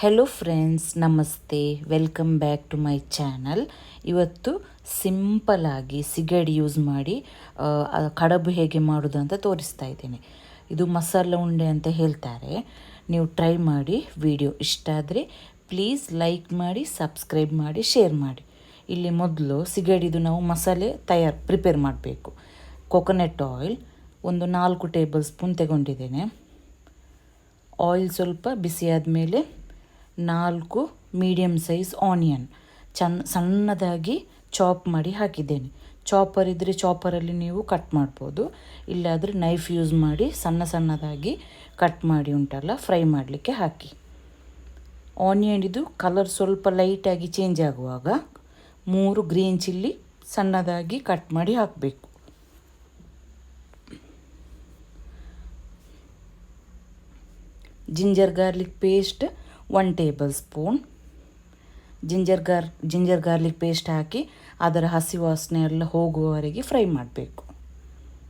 Hello friends ನಮಸ್ತೆ. Welcome back to my channel ಇವತ್ತು ಸಿಂಪಲಾಗಿ ಸಿಗಡಿ ಯೂಸ್ ಮಾಡಿ ಕಡಬು ಹೇಗೆ ಮಾಡೋದು ಅಂತ ತೋರಿಸ್ತಾ ಇದ್ದೇನೆ. ಇದು ಮಸಾಲ ಉಂಡೆ ಅಂತ ಹೇಳ್ತಾರೆ. ನೀವು ಟ್ರೈ ಮಾಡಿ ವಿಡಿಯೋ ಇಷ್ಟ ಆದರೆ ಪ್ಲೀಸ್ ಲೈಕ್ ಮಾಡಿ ಸಬ್ಸ್ಕ್ರೈಬ್ ಮಾಡಿ ಶೇರ್ ಮಾಡಿ. ಇಲ್ಲಿ ಮೊದಲು ಸಿಗಡಿದು ನಾವು ಮಸಾಲೆ ತಯಾರು ಪ್ರಿಪೇರ್ ಮಾಡಬೇಕು. ಕೊಕೊನಟ್ ಆಯಿಲ್ ಒಂದು ನಾಲ್ಕು ಟೇಬಲ್ ಸ್ಪೂನ್ ತಗೊಂಡಿದ್ದೇನೆ. ಆಯಿಲ್ ಸ್ವಲ್ಪ ಬಿಸಿಯಾದ ಮೇಲೆ ನಾಲ್ಕು ಮೀಡಿಯಮ್ ಸೈಜ್ ಆನಿಯನ್. ಚನ್, ಸಣ್ಣದಾಗಿ ಚಾಪ್ ಮಾಡಿ ಹಾಕಿದ್ದೇನೆ. ಚಾಪರ್ ಇದ್ದರೆ ಚಾಪರಲ್ಲಿ ನೀವು ಕಟ್ ಮಾಡ್ಬೋದು. ಇಲ್ಲಾದರೆ ನೈಫ್ ಯೂಸ್ ಮಾಡಿ ಸಣ್ಣ ಸಣ್ಣದಾಗಿ ಕಟ್ ಮಾಡಿ ಉಂಟಲ್ಲ, ಫ್ರೈ ಮಾಡಲಿಕ್ಕೆ ಹಾಕಿ. ಆನಿಯನ್ ಇದು ಕಲರ್ ಸ್ವಲ್ಪ ಲೈಟಾಗಿ ಚೇಂಜ್ ಆಗುವಾಗ ಮೂರು ಗ್ರೀನ್ ಚಿಲ್ಲಿ ಸಣ್ಣದಾಗಿ ಕಟ್ ಮಾಡಿ ಹಾಕಬೇಕು. Ginger garlic paste one tablespoon. Ginger gar, ginger garlic paste ಹಾಕಿ ಅದರ ಹಸಿ ವಾಸನೆ ಎಲ್ಲ ಹೋಗುವವರೆಗೆ ಫ್ರೈ ಮಾಡಬೇಕು.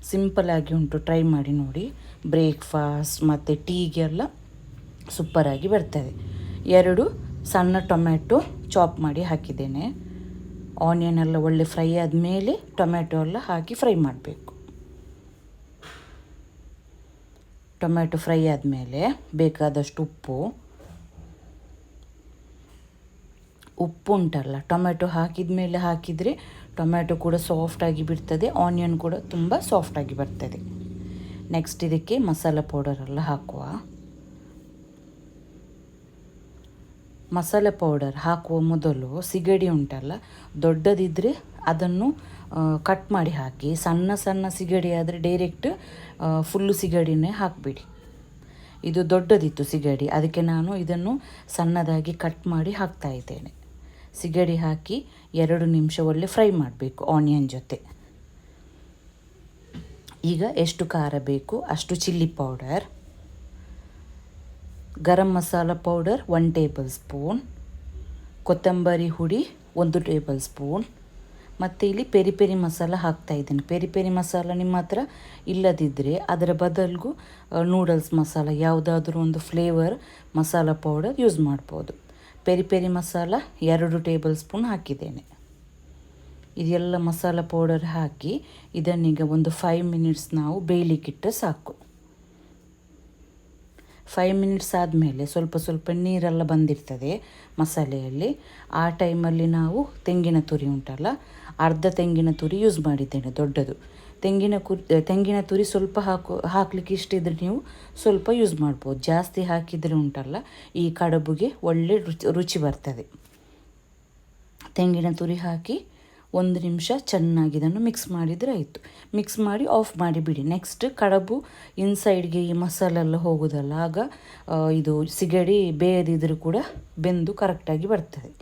ಸಿಂಪಲಾಗಿ ಉಂಟು, ಟ್ರೈ ಮಾಡಿ ನೋಡಿ. ಬ್ರೇಕ್ಫಾಸ್ಟ್ ಮತ್ತು ಟೀಗೆಲ್ಲ ಸೂಪರಾಗಿ ಬರ್ತದೆ. ಎರಡು ಸಣ್ಣ ಟೊಮೆಟೊ ಚಾಪ್ ಮಾಡಿ ಹಾಕಿದ್ದೇನೆ. ಆನಿಯನ್ ಎಲ್ಲ ಒಳ್ಳೆ ಫ್ರೈ ಆದಮೇಲೆ ಟೊಮೆಟೊ ಎಲ್ಲ ಹಾಕಿ ಫ್ರೈ ಮಾಡಬೇಕು. ಟೊಮೆಟೊ ಫ್ರೈ ಆದಮೇಲೆ ಬೇಕಾದಷ್ಟು ಉಪ್ಪು ಉಪ್ಪು ಉಂಟಲ್ಲ ಟೊಮೆಟೊ ಹಾಕಿದ ಮೇಲೆ ಹಾಕಿದರೆ ಟೊಮೆಟೊ ಕೂಡ ಸಾಫ್ಟಾಗಿ ಬಿಡ್ತದೆ ಆನಿಯನ್ ಕೂಡ ತುಂಬ ಸಾಫ್ಟಾಗಿ ಬರ್ತದೆ. ನೆಕ್ಸ್ಟ್ ಇದಕ್ಕೆ ಮಸಾಲ ಪೌಡರೆಲ್ಲ ಹಾಕುವ. ಮಸಾಲೆ ಪೌಡರ್ ಹಾಕುವ ಮೊದಲು ಸಿಗಡಿ ಉಂಟಲ್ಲ ದೊಡ್ಡದಿದ್ದರೆ ಅದನ್ನು ಕಟ್ ಮಾಡಿ ಹಾಕಿ, ಸಣ್ಣ ಸಣ್ಣ ಸಿಗಡಿ ಆದರೆ ಡೈರೆಕ್ಟ್ ಫುಲ್ಲು ಸಿಗಡಿನೇ ಹಾಕಿಬಿಡಿ. ಇದು ದೊಡ್ಡದಿತ್ತು ಸಿಗಡಿ, ಅದಕ್ಕೆ ನಾನು ಇದನ್ನು ಸಣ್ಣದಾಗಿ ಕಟ್ ಮಾಡಿ ಹಾಕ್ತಾ ಇದ್ದೇನೆ. ಸಿಗಡಿ ಹಾಕಿ ಎರಡು ನಿಮಿಷ ಒಳ್ಳೆ ಫ್ರೈ ಮಾಡಬೇಕು ಆನಿಯನ್ ಜೊತೆ. ಈಗ ಎಷ್ಟು ಖಾರ ಬೇಕು ಅಷ್ಟು chilli powder, garam masala powder one tablespoon, ಕೊತ್ತಂಬರಿ ಹುಡಿ ಒಂದು ಟೇಬಲ್ ಸ್ಪೂನ್. ಮತ್ತು ಇಲ್ಲಿ ಪೆರಿ ಪೆರಿ ಮಸಾಲ ಹಾಕ್ತಾ ಇದ್ದೀನಿ. ಪೆರಿ ಪೆರಿ ಮಸಾಲ ನಿಮ್ಮ ಹತ್ರ ಇಲ್ಲದಿದ್ದರೆ ಅದರ ಬದಲಿಗೂ ನೂಡಲ್ಸ್ ಮಸಾಲ, ಯಾವುದಾದ್ರೂ ಒಂದು ಫ್ಲೇವರ್ ಮಸಾಲ ಪೌಡರ್ ಯೂಸ್ ಮಾಡ್ಬೋದು. ಪೆರಿ ಪೆರಿ ಮಸಾಲ ಎರಡು ಟೇಬಲ್ ಸ್ಪೂನ್ ಹಾಕಿದ್ದೇನೆ. ಇದೆಲ್ಲ ಮಸಾಲ ಪೌಡರ್ ಹಾಕಿ ಇದನ್ನೀಗ ಒಂದು ಫೈವ್ ಮಿನಿಟ್ಸ್ ನಾವು ಬೇಯಲಿಕ್ಕಿಟ್ಟರೆ ಸಾಕು. ಫೈವ್ ಮಿನಿಟ್ಸ್ ಆದಮೇಲೆ ಸ್ವಲ್ಪ ಸ್ವಲ್ಪ ನೀರೆಲ್ಲ ಬಂದಿರ್ತದೆ ಮಸಾಲೆಯಲ್ಲಿ. ಆ ಟೈಮಲ್ಲಿ ನಾವು ತೆಂಗಿನ ತುರಿ ಉಂಟಲ್ಲ, ಅರ್ಧ ತೆಂಗಿನ ತುರಿ ಯೂಸ್ ಮಾಡಿದ್ದೇನೆ, ದೊಡ್ಡದು. ತೆಂಗಿನ ಕುರಿ ತೆಂಗಿನ ತುರಿ ಸ್ವಲ್ಪ ಹಾಕು, ಹಾಕಲಿಕ್ಕೆ ಇಷ್ಟ ಇದ್ದರೆ ನೀವು ಸ್ವಲ್ಪ ಯೂಸ್ ಮಾಡ್ಬೋದು. ಜಾಸ್ತಿ ಹಾಕಿದರೆ ಉಂಟಲ್ಲ, ಈ ಕಡಬುಗೆ ಒಳ್ಳೆ ರುಚಿ ರುಚಿ ಬರ್ತದೆ. ತೆಂಗಿನ ತುರಿ ಹಾಕಿ ಒಂದು ನಿಮಿಷ ಚೆನ್ನಾಗಿ ಇದನ್ನು ಮಿಕ್ಸ್ ಮಾಡಿದರೆ ಆಯಿತು. ಮಿಕ್ಸ್ ಮಾಡಿ ಆಫ್ ಮಾಡಿಬಿಡಿ ನೆಕ್ಸ್ಟ್ ಕಡಬು ಇನ್ಸೈಡ್ಗೆ ಈ ಮಸಾಲೆ ಎಲ್ಲ ಹೋಗೋದಲ್ಲ, ಆಗ ಇದು ಸಿಗಡಿ ಬೇಯದಿದ್ದರೂ ಕೂಡ ಬೆಂದು ಕರೆಕ್ಟಾಗಿ ಬರ್ತದೆ.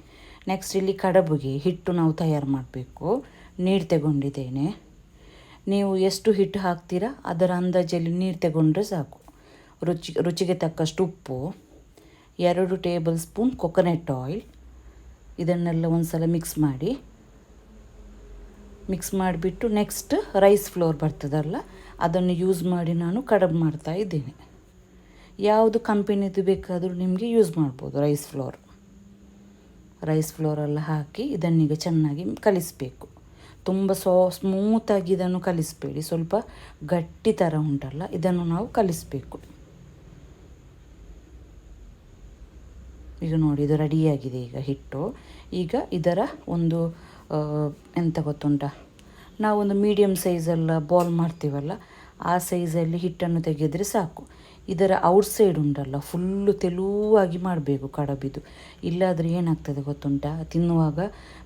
ನೆಕ್ಸ್ಟ್ ಇಲ್ಲಿ ಕಡಬುಗೆ ಹಿಟ್ಟು ನಾವು ತಯಾರು ಮಾಡಬೇಕು. ನೀರು ತಗೊಂಡಿದ್ದೇನೆ. ನೀವು ಎಷ್ಟು ಹಿಟ್ಟು ಹಾಕ್ತೀರಾ ಅದರ ಅಂದಾಜಲ್ಲಿ ನೀರು ತಗೊಂಡ್ರೆ ಸಾಕು. ರುಚಿ, ರುಚಿಗೆ ತಕ್ಕಷ್ಟು ಉಪ್ಪು, ಎರಡು ಟೇಬಲ್ ಸ್ಪೂನ್ ಕೊಕೊನೆಟ್ ಆಯಿಲ್ ಇದನ್ನೆಲ್ಲ ಒಂದು ಸಲ ಮಿಕ್ಸ್ ಮಾಡಿ. ಮಿಕ್ಸ್ ಮಾಡಿಬಿಟ್ಟು ನೆಕ್ಸ್ಟ್ ರೈಸ್ ಫ್ಲೋರ್ ಬರ್ತದಲ್ಲ, ಅದನ್ನು ಯೂಸ್ ಮಾಡಿ ನಾನು ಕಡಬು ಮಾಡ್ತಾ ಇದ್ದೀನಿ. ಯಾವುದು ಕಂಪೆನಿದು ಬೇಕಾದರೂ ನಿಮಗೆ ಯೂಸ್ ಮಾಡ್ಬೋದು ರೈಸ್ ಫ್ಲೋರ್. ರೈಸ್ ಫ್ಲೋರೆಲ್ಲ ಹಾಕಿ ಇದನ್ನೀಗ ಚೆನ್ನಾಗಿ ಕಲಿಸಬೇಕು. ತುಂಬ ಸೋ ಸ್ಮೂತಾಗಿ ಇದನ್ನು ಕಲಿಸಬೇಡಿ. ಸ್ವಲ್ಪ ಗಟ್ಟಿ ಥರ ಉಂಟಲ್ಲ, ಇದನ್ನು ನಾವು ಕಲಿಸಬೇಕು. ಈಗ ನೋಡಿ, ಇದು ರೆಡಿಯಾಗಿದೆ ಈಗ ಹಿಟ್ಟು. ಈಗ ಇದರ ಒಂದು ಎಂತ ಗೊತ್ತುಂಟ? ನಾವೊಂದು ಮೀಡಿಯಮ್ ಸೈಜೆಲ್ಲ ಬಾಲ್ ಮಾಡ್ತೀವಲ್ಲ, ಆ ಸೈಜಲ್ಲಿ ಹಿಟ್ಟನ್ನು ತೆಗೆದರೆ ಸಾಕು. ಇದರ ಔಟ್ಸೈಡ್ ಉಂಟಲ್ಲ ಫುಲ್ಲು ತೆಳುವಾಗಿ ಮಾಡಬೇಕು ಕಡಬಿದು. ಇಲ್ಲಾದರೆ ಏನಾಗ್ತದೆ ಗೊತ್ತುಂಟ? ತಿನ್ನುವಾಗ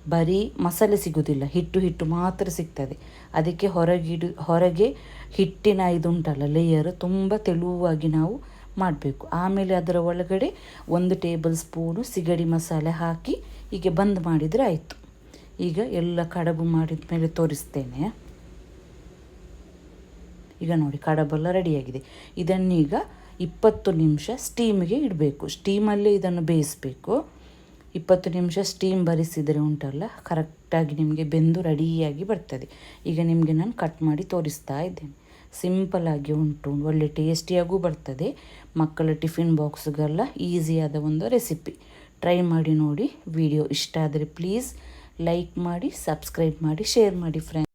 ಬರೀ ಮಸಾಲೆ ಸಿಗೋದಿಲ್ಲ, ಹಿಟ್ಟು ಹಿಟ್ಟು ಮಾತ್ರ ಸಿಗ್ತದೆ. ಅದಕ್ಕೆ ಹೊರಗಿಡು, ಹೊರಗೆ ಹಿಟ್ಟಿನ ಇದುಂಟಲ್ಲ ಲೇಯರ್ ತುಂಬ ತೆಳುವಾಗಿ ನಾವು ಮಾಡಬೇಕು. ಆಮೇಲೆ ಅದರ ಒಳಗಡೆ ಒಂದು ಟೇಬಲ್ ಸ್ಪೂನು ಸಿಗಡಿ ಮಸಾಲೆ ಹಾಕಿ ಹೀಗೆ ಬಂದ್ ಮಾಡಿದರೆ ಆಯಿತು. ಈಗ ಎಲ್ಲ ಕಡಬು ಮಾಡಿದ ಮೇಲೆ ತೋರಿಸ್ತೇನೆ. ಈಗ ನೋಡಿ ಕಡಬೆಲ್ಲ ರೆಡಿಯಾಗಿದೆ ಇದನ್ನೀಗ ಇಪ್ಪತ್ತು ನಿಮಿಷ ಸ್ಟೀಮ್ಗೆ ಇಡಬೇಕು. ಸ್ಟೀಮಲ್ಲೇ ಇದನ್ನು ಬೇಯಿಸಬೇಕು. ಇಪ್ಪತ್ತು ನಿಮಿಷ ಸ್ಟೀಮ್ ಬರಿಸಿದರೆ ಉಂಟಲ್ಲ ಕರೆಕ್ಟಾಗಿ ನಿಮಗೆ ಬೆಂದು ರೆಡಿಯಾಗಿ ಬರ್ತದೆ. ಈಗ ನಿಮಗೆ ನಾನು ಕಟ್ ಮಾಡಿ ತೋರಿಸ್ತಾ ಇದ್ದೇನೆ. ಸಿಂಪಲಾಗಿ ಉಂಟು, ಒಳ್ಳೆ ಟೇಸ್ಟಿಯಾಗೂ ಬರ್ತದೆ. ಮಕ್ಕಳ ಟಿಫಿನ್ ಬಾಕ್ಸ್ಗೆಲ್ಲ ಈಸಿಯಾದ ಒಂದು ರೆಸಿಪಿ ಟ್ರೈ ಮಾಡಿ ನೋಡಿ ವಿಡಿಯೋ ಇಷ್ಟ ಆದರೆ ಪ್ಲೀಸ್ ಲೈಕ್ ಮಾಡಿ ಸಬ್ಸ್ಕ್ರೈಬ್ ಮಾಡಿ ಶೇರ್ ಮಾಡಿ ಫ್ರೆಂಡ್ಸ್